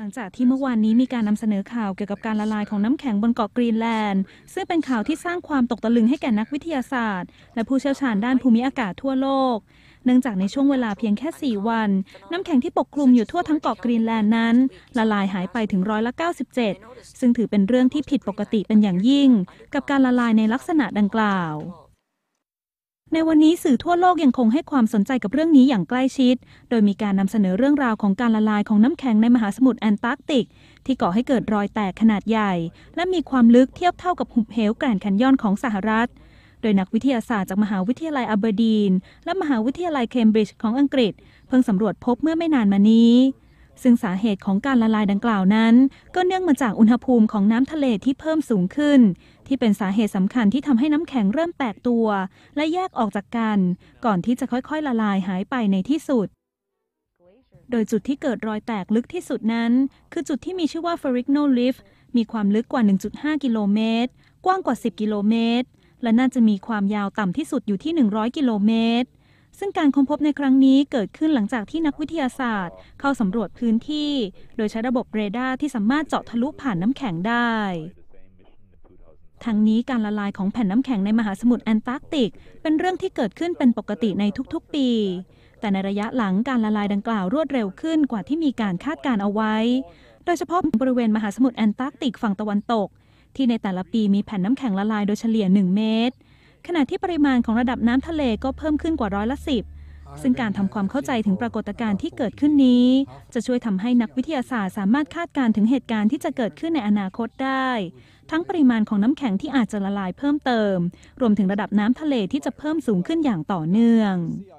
หลังจากที่เมื่อวานนี้มีการนำเสนอข่าวเกี่ยวกับการละลายของน้ำแข็งบนเกาะกรีนแลนด์ ซึ่งเป็นข่าวที่สร้างความตกตะลึงให้แก่นักวิทยาศาสตร์ และผู้เชี่ยวชาญด้านภูมิอากาศทั่วโลก เนื่องจากในช่วงเวลาเพียงแค่ 4 วัน น้ำแข็งที่ปกคลุมอยู่ทั่วทั้งเกาะกรีนแลนด์นั้น ละลายหายไปถึงร้อยละ97 ซึ่งถือเป็นเรื่องที่ผิดปกติเป็นอย่างยิ่ง กับการละลายในลักษณะดังกล่าว ในวันนี้สื่อทั่วโลกยังคงให้ความสนใจกับเรื่องนี้อย่างใกล้ชิด โดยมีการนำเสนอเรื่องราวของการละลายของน้ำแข็งในมหาสมุทรแอนตาร์กติก ที่ก่อให้เกิดรอยแตกขนาดใหญ่ และมีความลึกเทียบเท่ากับหุบเหวแกรนด์แคนยอนของสหรัฐ โดยนักวิทยาศาสตร์จากมหาวิทยาลัยอับเบอร์ดีน และมหาวิทยาลัยเคมบริดจ์ของอังกฤษ เพิ่งสำรวจพบเมื่อไม่นานมานี้ ซึ่งสาเหตุของการละลายดังกล่าวนั้น ก็เนื่องมาจากอุณหภูมิของน้ำทะเลที่เพิ่มสูงขึ้น ที่เป็นสาเหตุสำคัญที่ทำให้น้ำแข็งเริ่มแตกตัว และแยกออกจากกัน ก่อนที่จะค่อยๆ ละลายหายไปในที่สุดโดยจุดที่เกิดรอยแตกลึกที่สุดนั้น คือจุดที่มีชื่อว่า Ferrigno Rift มีความลึกกว่า 1.5 กิโลเมตร กว้างกว่า 10 กิโลเมตร และน่าจะมีความยาวต่ำที่สุดอยู่ที่ 100 กิโลเมตร ซึ่งการค้นพบในครั้งนี้เกิดขึ้นหลังจากที่นักวิทยาศาสตร์ เข้าสำรวจพื้นที่ โดยใช้ระบบเรดาร์ที่สามารถเจาะทะลุผ่านน้ำแข็งได้ทั้งนี้การละลายของแผ่นน้ำแข็งในมหาสมุทรแอนตาร์กติก เป็นเรื่องที่เกิดขึ้นเป็นปกติในทุกๆปี แต่ในระยะหลังการละลายดังกล่าวรวดเร็วขึ้นกว่าที่มีการคาดการเอาไว้ โดยเฉพาะบริเวณมหาสมุทรแอนตาร์กติกฝั่งตะวันตก ที่ในแต่ละปีมีแผ่นน้ำแข็งละลายโดยเฉลี่ย 1 เมตร ขณะที่ปริมาณของระดับน้ำทะเลก็เพิ่มขึ้นกว่าร้อยละสิบซึ่งการทำความเข้าใจถึงปรากฏการณ์ที่เกิดขึ้นนี้ จะช่วยทำให้นักวิทยาศาสตร์สามารถคาดการณ์ถึงเหตุการณ์ที่จะเกิดขึ้นในอนาคตได้ ทั้งปริมาณของน้ำแข็งที่อาจจะละลายเพิ่มเติม รวมถึงระดับน้ำทะเลที่จะเพิ่มสูงขึ้นอย่างต่อเนื่อง CI